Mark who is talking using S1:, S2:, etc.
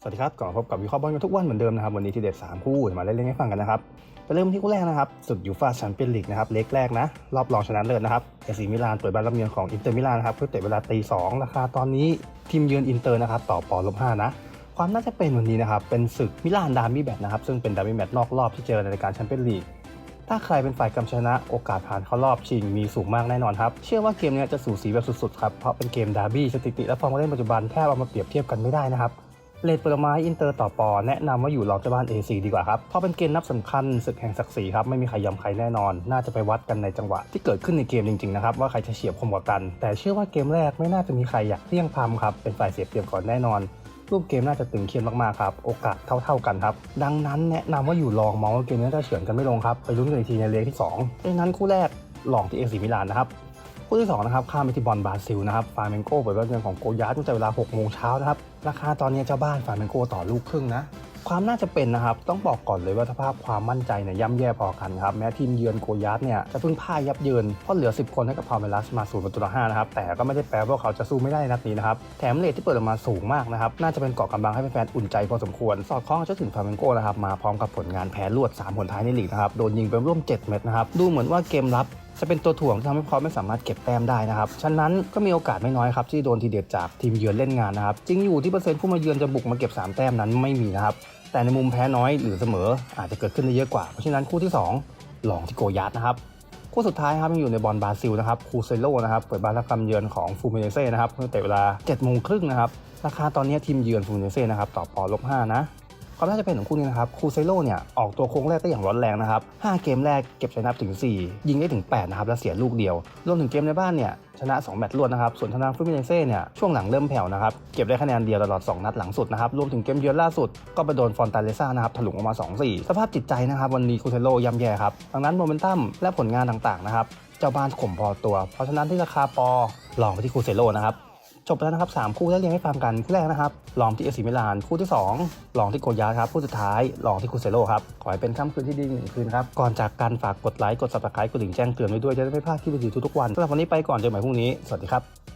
S1: สวัสดีครับก่อพบกับวิเคราะห์บอลกันทุกวันเหมือนเดิมนะครับ วันนี้ทีเด็ด 3 คู่มาเล่นๆให้ฟังกันนะครับไปเริ่มที่คู่แรกนะครับศึกยูฟ่าแชมเปี้ยนลีกนะครับเล็กแรกนะ รอบรองชนะเลิศนะครับเอซีมิลานเปิดบ้านรับเยือนของอินเตอร์มิลานนะครับเพื่อเตะเวลาตีสองราคาตอนนี้ทีมเยือนอินเตอร์นะครับต่อปอลบห้านะ ความน่าจะเป็นวันนี้นะครับเป็นศึกมิลานดาร์บี้แมตช์นะครับซึ่งเป็นดาร์บี้แมตช์นอกรอบที่เจอในรายการแชมเปี้ยนลีกถ้าใครเป็นฝ่ายกำชนะโอกาสผ่านเข้ารอบชิงมีสูงมากแน่นอนครับ เชื่อว่าเกมนี้จะสูสีแบบสุดๆครับเพราะเป็นเกมดาร์บี้สถิติและฟอร์มการเล่นปัจจุบันแทบเอามาเปรียบเทียบกันไม่ได้นะครับ เลดผลไม้อินเตอร์ต่อปอแนะนำว่าอยู่รองเจ้าบ้าน AC ดีกว่าครับเพราะเป็นเกมนับสำคัญศึกแห่งศักดิ์ศรีครับไม่มีใครยำใครแน่นอน น่าจะไปวัดกันในจังหวะ ที่เกิดขึ้นในเกมจริงๆนะครับว่าใครจะเฉียบคมกว่ากัน แต่เชื่อว่าเกมแรกไม่น่าจะมีใครอยากเที่ยงพำครับเป็นฝ่ายเสียเปรียบก่อนแน่นอนรูปเกมน่าจะตึงเครียดมากๆครับ โอกาสเท่าๆกันครับ ดังนั้นแนะนำว่าอยู่ลองมองว่าเกมนี้จะเฉือนกันไม่ลงครับ ไปลุ้นกันอีกทีในเลกที่2ดังนั้นคู่แรกลองที่เอซีมิลานนะครับ คู่ที่2นะครับข้ามไปที่บอลบราซิลนะครับฟาเมนโกเปิดบ้านเยือนของโกยาตั้งแต่เวลา6โมงเช้านะครับราคาตอนนี้เจ้าบ้านฟาเมนโกต่อลูกครึ่งนะความน่าจะเป็นนะครับ ต้องบอกก่อนเลยว่าสภาพความมั่นใจเนี่ยย่ำแย่พอกันครับ แม้ทีมเยือนโกยาตเนี่ยจะเพิ่งพ่ายยับเยินเพราะเหลือ 10 คนให้กับพาเมลัสมา0ประตูต่อ5นะครับ แต่ก็ไม่ได้แปลว่าเขาจะสู้ไม่ได้ในนัดนี้นะครับ แถมเลทที่เปิดออกมาสูงมากนะครับ น่าจะเป็นเกาะกำบังให้แฟนๆอุ่นใจพอสมควร สอดคล้องเจ้าถิ่นฟาเมนโกนะครับมาพร้อมกับผลงานแพ้รวด3ผลท้ายในลีกนะครับโดนยิงไปร่วม 7 เม็ดนะครับดูเหมือนว่าเกมรับ จะเป็นตัวถ่วงที่ทำให้เขาไม่สามารถเก็บแต้มได้นะครับ ฉะนั้นก็มีโอกาสไม่น้อยครับที่โดนทีเด็ดจากทีมเยือนเล่นงานนะครับ จริงอยู่ที่เปอร์เซ็นต์ผู้มาเยือนจะบุกมาเก็บ 3 แต้มนั้นไม่มีนะครับ แต่ในมุมแพ้น้อยหรือเสมออาจจะเกิดขึ้นได้เยอะกว่า เพราะฉะนั้นคู่ที่2ลองที่โกยัตนะครับ คู่สุดท้ายครับยังอยู่ในบอลบราซิลนะครับ คูเซโลนะครับ เปิดบ้านรับคำเยือนของฟูมิเนเซ่นะครับเมื่อแต่เวลา7โมงครึ่งนะครับ ราคาตอนนี้ทีมเยือนฟูมิเนเซ่นะครับต่อปอลบ5นะ ความน่าจะเป็นของคู่นี้นะครับคูเซโลเนี่ยออกตัวโค้งแรกได้อย่างร้อนแรงนะครับ 5 เกมแรกเก็บชนะถึง 4 ยิงได้ถึง 8 นะครับ และเสียลูกเดียว รวมถึงเกมในบ้านเนี่ยชนะ 2 แมตช์รวดนะครับ ส่วนทางด้านฟิมิเนเซ่เนี่ยช่วงหลังเริ่มแผ่วนะครับ เก็บได้คะแนนเดียวตลอด 2 นัดหลังสุดนะครับ รวมถึงเกมเยือนล่าสุด ก็ไปโดนฟอนตาเลซ่านะครับ ถลุงออกมา 2-4 สภาพจิตใจนะครับวันนี้คูเซโลย่ำแย่ครับ ดังนั้นโมเมนตัมและผลงานต่างๆนะครับเจ้าบ้านข่มพอตัว เพราะฉะนั้นที่ราคาปอลองไปที่คูเซโลนะครับ จบไปแล้วนะครับ3คู่ได้เรียงให้ฟังกันคู่แรกนะครับลองที่เอซิมิลานคู่ที่ 2 ลองที่โกยาครับคู่สุดท้ายลองที่คูเซโลครับขอให้เป็นค่ำคืนที่ดีหนึ่งคืนครับก่อนจากการฝากกดไลค์กดซับสไครต์กดดิ่งแจ้งเตือนไว้ด้วยจะได้ไม่พลาดคลิปดีๆทุกๆวันสำหรับวันนี้ไปก่อนเจอกันใหม่พรุ่งนี้สวัสดีครับ